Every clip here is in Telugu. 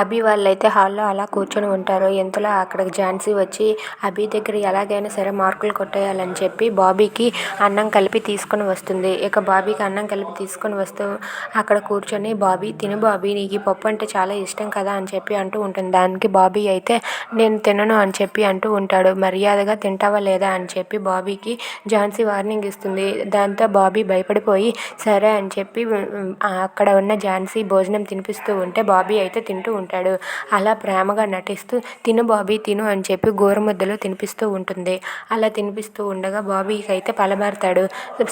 అభి వాళ్ళైతే హాల్లో అలా కూర్చొని ఉంటారు. ఎంతలో అక్కడికి ఝాన్సీ వచ్చి అభి దగ్గర ఎలాగైనా సరే మార్కులు కొట్టేయాలని చెప్పి బాబీకి అన్నం కలిపి తీసుకొని వస్తుంది. ఇక బాబీకి అన్నం కలిపి తీసుకొని వస్తూ అక్కడ కూర్చొని బాబీ తిను బాబీ నీకు ఈ పప్పు అంటే చాలా ఇష్టం కదా అని చెప్పి అంటూ ఉంటుంది. దానికి బాబీ అయితే నేను తినను అని చెప్పి అంటూ ఉంటాడు. మర్యాదగా తింటావా లేదా అని చెప్పి బాబీకి ఝాన్సీ వార్నింగ్ ఇస్తుంది. దాంతో బాబీ భయపడిపోయి సరే అని చెప్పి అక్కడ ఉన్న ఝాన్సీ భోజనం తినిపిస్తూ ఉంటే బాబీ అయితే తింటూ ఉంటాడు. ఉంటాడు అలా ప్రేమగా నటిస్తూ తిను బాబీ తిను అని చెప్పి గోరుముద్దలు తినిపిస్తూ ఉంటుంది. అలా తినిపిస్తూ ఉండగా బాబీకి అయితే పలమారుతాడు.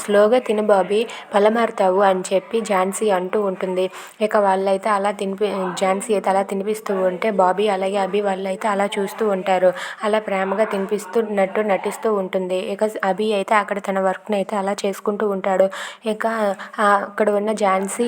స్లోగా తిను బాబీ పలమారుతావు అని చెప్పి ఝాన్సీ అంటూ ఉంటుంది. ఇక వాళ్ళైతే అలా తినిపి ఝాన్సీ అయితే అలా తినిపిస్తూ ఉంటే బాబీ అలాగే అభి వాళ్ళైతే అలా చూస్తూ ఉంటారు. అలా ప్రేమగా తినిపిస్తున్నట్టు నటిస్తూ ఉంటుంది. ఇక అభి అయితే అక్కడ తన వర్క్ని అయితే అలా చేసుకుంటూ ఉంటాడు. ఇక అక్కడ ఉన్న ఝాన్సీ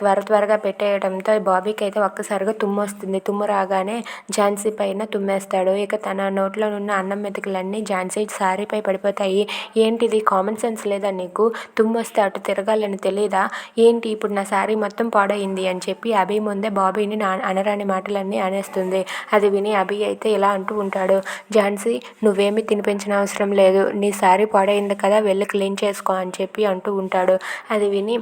త్వర త్వరగా పెట్టేయడంతో బాబీకి అయితే ఒక్కసారిగా తుమ్ము వస్తుంది తుమ్ము రాగానే ఝాన్సీ పైన తుమ్మేస్తాడు. ఇక తన నోట్లో ఉన్న అన్నం మెతుకులన్నీ ఝాన్సీ సారీపై పడిపోతాయి. ఏంటిది? కామన్ సెన్స్ లేదా నీకు? తుమ్ము వస్తే అటు తిరగాలని తెలీదా? ఏంటి? ఇప్పుడు నా శారీ మొత్తం పాడైంది అని చెప్పి అభి ముందే బాబీని నా అనరాని మాటలన్నీ అనేస్తుంది. అది విని అభి అయితే ఇలా అంటూ ఉంటాడు. ఝాన్సీ నువ్వేమీ తినిపించిన అవసరం లేదు. నీ శారీ పాడైంది కదా వెళ్ళి క్లీన్ చేసుకో అని చెప్పి అంటూ ఉంటాడు. అది విని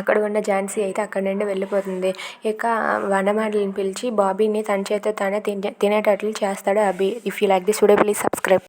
అక్కడ ఉన్న ఝాన్సీ అయితే అక్కడి నుండి వెళ్ళిపోతుంది. ఇక వనమాలిని పిలిచి బాబీని తన చేత తానే తినే తినేటట్లు చేస్తాడు Abhi. If you like this video please subscribe